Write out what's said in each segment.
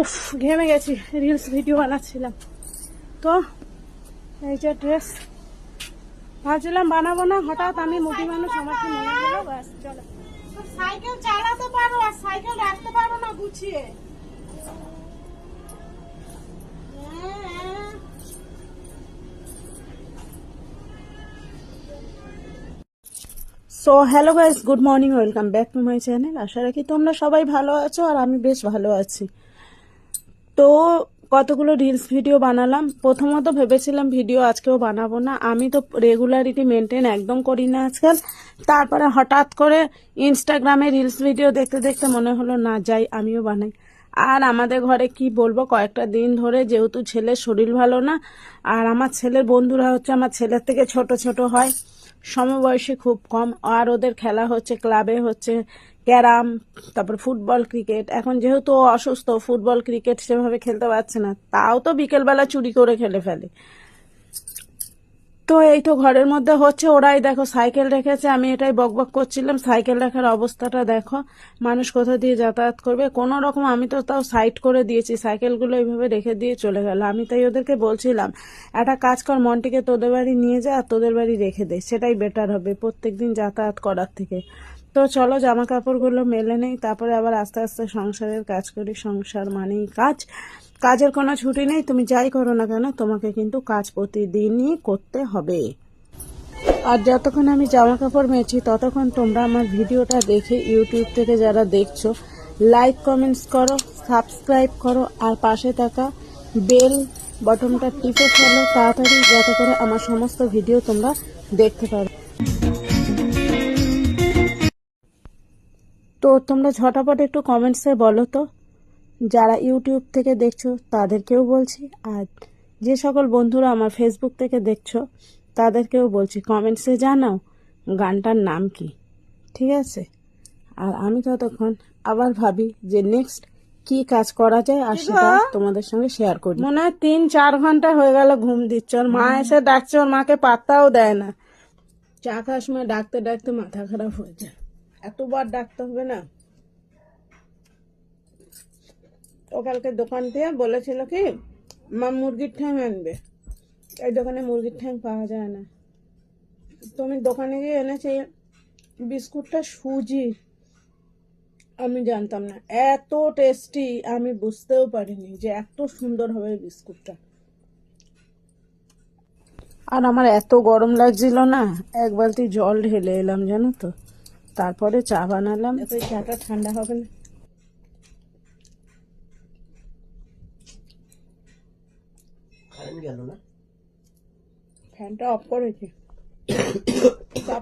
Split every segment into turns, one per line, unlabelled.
উফ ঘেমে গেছি রিলস ভিডিও বানাচ্ছিলাম। তো এই যে ড্রেস ভাবছিলাম বানাবো না হঠাৎ আমি মুটি মানুষ মনে হলো? ব্যাস চলো। সাইকেল চালাতে পারো আর সাইকেল রাখতে পারো না গুছিয়ে। So hello guys good morning welcome back to my channel আশা রাখি তোমরা সবাই ভালো আছো আর আমি বেশ ভালো আছি। তো কতগুলো রিলস ভিডিও বানালাম? প্রথমত ভেবেছিলাম ভিডিও আজকেও বানাবো না। আমি তো রেগুলারিটি মেনটেন একদম করি না আজকাল। তারপরে হঠাৎ করে ইনস্টাগ্রামে রিলস ভিডিও দেখতে দেখতে মনে হলো, না, যাই, আমিও বানাই। আর আমাদের ঘরে কি বলব, কয়েকটা দিন ধরে যেহেতু ছেলের শরীর ভালো না, আর আমার ছেলের বন্ধুরা হচ্ছে আমার ছেলের থেকে ছোট ছোট হয়। সমবয়সী খুব কম। আর ওদের খেলা হচ্ছে, ক্লাবে হচ্ছে ক্যারাম, তারপর ফুটবল, ক্রিকেট। এখন যেহেতু অসুস্থ, ফুটবল, ক্রিকেট সেভাবে খেলতে পারছে না, তাও তো বিকেলবেলা চুরি করে খেলে ফেলে। তো এই তো ঘরের মধ্যে হচ্ছে, ওরাই দেখো সাইকেল রেখেছে, আমি এটাই বকবক করছিলাম, সাইকেল রাখার অবস্থাটা দেখো, মানুষ কোথা দিয়ে যাতায়াত করবে, কোনো রকম আমি তো তাও সাইড করে দিয়েছি, সাইকেলগুলো এইভাবে রেখে দিয়ে চলে গেল, আমি তাই ওদেরকে বলছিলাম, একটা কাজ কর, মনটিকে তোদের বাড়ি নিয়ে যা, আর তোদের বাড়ি রেখে দে, সেটাই বেটার হবে প্রত্যেক দিন যাতায়াত করার থেকে। তো চলো জামা কাপড়গুলো মেলে নেই, তারপরে আবার আস্তে আস্তে সংসারের কাজ করি, সংসার মানেই কাজ। কাজের কোনো ছুটি নেই, তুমি যাই করো না কেন, তোমাকে কিন্তু কাজ প্রতিদিনই করতে হবে। আর যতক্ষণ আমি জামা কাপড় মেছি ততক্ষণ তোমরা আমার ভিডিওটা দেখে ইউটিউব থেকে যারা দেখছ লাইক কমেন্টস করো সাবস্ক্রাইব করো, আর পাশে থাকা বেল বটনটা টিপে ফেলো, তাড়াতাড়ি যাতে করে আমার সমস্ত ভিডিও তোমরা দেখতে পারো। তো তোমরা ঝটাপট একটু কমেন্টসে বলো তো যারা ইউটিউব থেকে দেখছ তাদেরকেও বলছি। আর যে সকল বন্ধুরা আমার ফেসবুক থেকে দেখছ তাদেরকেও বলছি কমেন্টসে জানাও গানটার নাম কি ঠিক আছে? আর আমি ততক্ষণ আবার ভাবি যে নেক্সট কি কাজ করা যায় আর সেটা তোমাদের সঙ্গে শেয়ার করি। মনে হয় তিন চার ঘণ্টা হয়ে গেল ঘুম দিচ্ছে। ওর মা এসে ডাকছে ওর মাকে পাত্তাও দেয় না। চা খাওয়ার সময় ডাকতে ডাকতে মাথা খারাপ হয়ে যায়। এতবার ডাকতে হবে না। ও দোকান থেকে বলেছিল কি, মা, মুরগির ঠ্যাং আনবে। এই দোকানে মুরগির ঠ্যাং পাওয়া যায় না। তুমি দোকানে গিয়ে এনেছি বিস্কুটটা, সুজি? আমি জানতাম না। এত টেস্টি আমি বুঝতেও পারিনি যে এত সুন্দর হবে বিস্কুটটা। আর আমার এত গরম লাগছিল না, এক বালতি জল ঢেলে এলাম জানো তো। তারপরে চা বানালাম। চাটা ঠান্ডা হবে না?
গেল না।
ফ্যানটা অফ করেছি।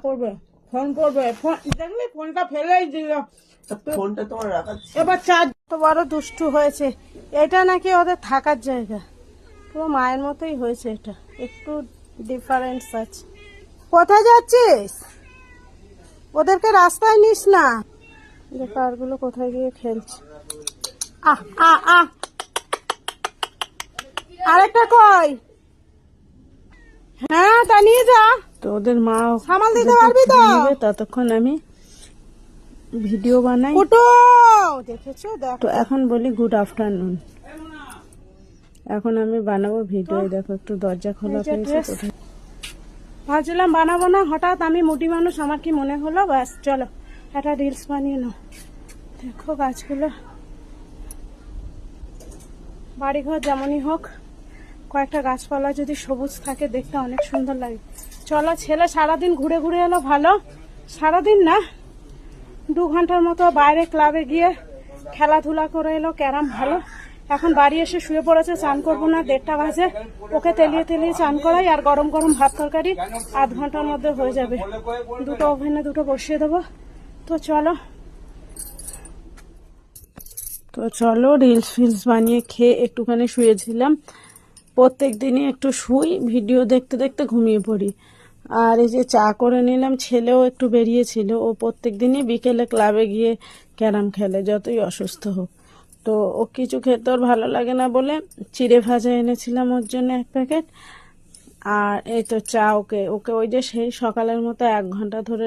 পড়বে ফোন করবে। ফোন দেখলে ফোনটা ফেলেই দিল।
তা ফোনটা তোমার ছিল।
এবার চার্জ তো বড় দুষ্টু হয়েছে। এটা নাকি ওদের থাকার জায়গা। পুরো মায়ের মতোই হয়েছে এটা। একটু ডিফারেন্স আছে। কোথায় যাচ্ছিস? ওদেরকে রাস্তায় নিস না। যে কারগুলো কোথায় গিয়ে খেলছে। আহ আহ আহ। আরেকটা কই? হ্যাঁ তা নিয়ে যা। তো ওদের মা সামাল দিতে পারবি তো? ততক্ষণ আমি ভিডিও বানাই। ফুটো দেখেছ? তো এখন বলি গুড আফটারনুন এখন আমি বানাবো ভিডিও দেখো একটু দরজা খোলা পেয়েছে ভাবছিলাম বানাবো না হঠাৎ আমি মুটি মানুষ আমার কি মনে হলো? ব্যাস চলো একটা রিলস বানিয়ে নাও। দেখো গাছগুলো। বাড়িঘর যেমনই হোক। কয়েকটা গাছপালা যদি সবুজ থাকে, দেখতে অনেক সুন্দর লাগে। চলো ছেলে, সারাদিন ঘুরে ঘুরে এলো ভালো? সারাদিন না? দু ঘণ্টার মতো বাইরে ক্লাবে গিয়ে খেলাধুলা করে এলো, ক্যারাম ভালো। এখন বাড়ি এসে শুয়ে পড়েছে, চান করব না, দেড়টা বাজে। ওকে তেলিয়ে তেলিয়ে চান করাই, আর গরম গরম ভাত তরকারি আধ ঘণ্টার মধ্যে হয়ে যাবে। দুটো ওভেনে দুটো বসিয়ে দেবো। তো চলো। তো চলো রিলস ফিলস বানিয়ে খেয়ে একটুখানি শুয়েছিলাম। প্রত্যেক দিনই একটু শুই, ভিডিও দেখতে দেখতে ঘুমিয়ে পড়ি। আর এই যে চা করে নিলাম, ছেলেও একটু বেরিয়েছিল। ও প্রত্যেক দিনই বিকেলে ক্লাবে গিয়ে ক্যারাম খেলে, যতই অসুস্থ হোক। তো ও কিছু খেতে ওর ভালো লাগে না বলে চিড়ে ভাজা এনেছিলাম ওর জন্য এক প্যাকেট। আর এই তো চা ওকে ওকে ওই যে সেই সকালের মতো এক ঘণ্টা ধরে